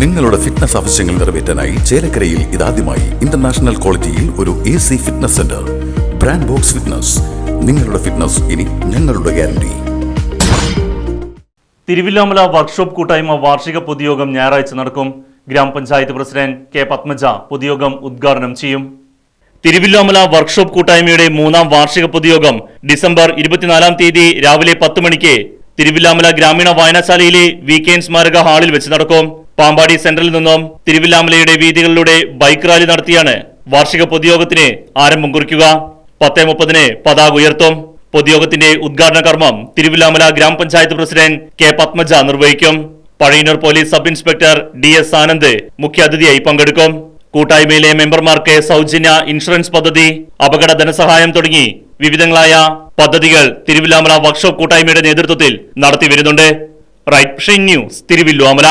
നിങ്ങളുടെ ഫിറ്റ്നസ് ആവശ്യങ്ങൾ നിറവേറ്റാനായി ചേലക്കരയിൽ ഇതാദ്യമായി ഇന്റർനാഷണൽ ക്വാളിറ്റിയിൽ ഒരു A C fitness centre brand box fitness നിങ്ങളുടെ ഫിറ്റ്നസ് ഇനി ഞങ്ങളുടെ ഗ്യാരണ്ടി തിരുവില്ലാമല വർക്ക്ഷോപ്പ് കൂട്ടായ്മ വാർഷിക പൊതുയോഗം ഞായറാഴ്ച നടക്കും. ഗ്രാമപഞ്ചായത്ത് പ്രസിഡന്റ് കെ പത്മജ പൊതുയോഗം ഉദ്ഘാടനം ചെയ്യും. തിരുവില്ലാമല വർക്ക്ഷോപ്പ് കൂട്ടായ്മയുടെ മൂന്നാം വാർഷിക പൊതുയോഗം ഡിസംബർ ഇരുപത്തിനാലാം തീയതി രാവിലെ പത്ത് മണിക്ക് തിരുവില്ലാമല ഗ്രാമീണ വായനശാലയിലെ വീക്കെൻഡ് സ്മാരക ഹാളിൽ വെച്ച് നടക്കും. പാമ്പാടി സെന്ററിൽ നിന്നും തിരുവില്ലാമലയുടെ വീതികളിലൂടെ ബൈക്ക് റാലി നടത്തിയാണ് വാർഷിക പൊതുയോഗത്തിന് ആരംഭം കുറിക്കുക. പത്തേ മുപ്പതിന് പതാക ഉയർത്തും. പൊതുയോഗത്തിന്റെ ഉദ്ഘാടന കർമ്മം തിരുവില്ലാമല ഗ്രാമപഞ്ചായത്ത് പ്രസിഡന്റ് കെ പത്മജ നിർവഹിക്കും. Pazhayanur police sub inspector D S Anand മുഖ്യാതിഥിയായി പങ്കെടുക്കും. കൂട്ടായ്മയിലെ മെമ്പർമാർക്ക് സൗജന്യ ഇൻഷുറൻസ് പദ്ധതി അപകട ധനസഹായം തുടങ്ങി വിവിധങ്ങളായ പദ്ധതികൾ തിരുവില്ലാമല വർക്ക്ഷോപ്പ് കൂട്ടായ്മയുടെ നേതൃത്വത്തിൽ നടത്തി വരുന്നുണ്ട് റൈറ്റ് ന്യൂസ് തിരുവില്ലുവാമല